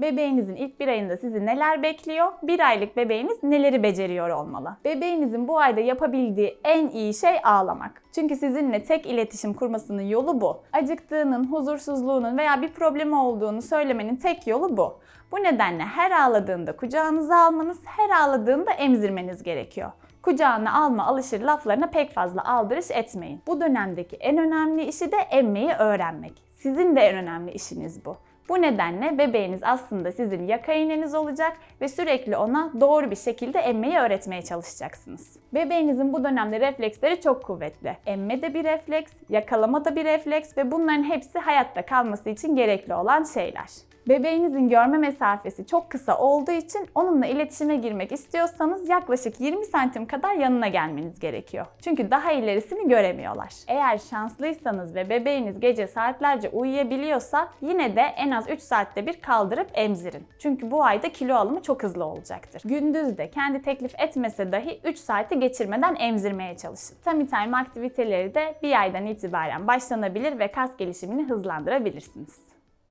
Bebeğinizin ilk bir ayında sizi neler bekliyor? Bir aylık bebeğiniz neleri beceriyor olmalı? Bebeğinizin bu ayda yapabildiği en iyi şey ağlamak. Çünkü sizinle tek iletişim kurmasının yolu bu. Acıktığının, huzursuzluğunun veya bir problemi olduğunu söylemenin tek yolu bu. Bu nedenle her ağladığında kucağınıza almanız, her ağladığında emzirmeniz gerekiyor. Kucağına alma alışır laflarına pek fazla aldırış etmeyin. Bu dönemdeki en önemli işi de emmeyi öğrenmek. Sizin de en önemli işiniz bu. Bu nedenle bebeğiniz aslında sizin yaka iğneniz olacak ve sürekli ona doğru bir şekilde emmeyi öğretmeye çalışacaksınız. Bebeğinizin bu dönemde refleksleri çok kuvvetli. Emme de bir refleks, yakalama da bir refleks ve bunların hepsi hayatta kalması için gerekli olan şeyler. Bebeğinizin görme mesafesi çok kısa olduğu için onunla iletişime girmek istiyorsanız yaklaşık 20 santim kadar yanına gelmeniz gerekiyor. Çünkü daha ilerisini göremiyorlar. Eğer şanslıysanız ve bebeğiniz gece saatlerce uyuyabiliyorsa yine de en az 3 saatte bir kaldırıp emzirin. Çünkü bu ayda kilo alımı çok hızlı olacaktır. Gündüz de kendi teklif etmese dahi 3 saati geçirmeden emzirmeye çalışın. Tummy time aktiviteleri de bir aydan itibaren başlanabilir ve kas gelişimini hızlandırabilirsiniz.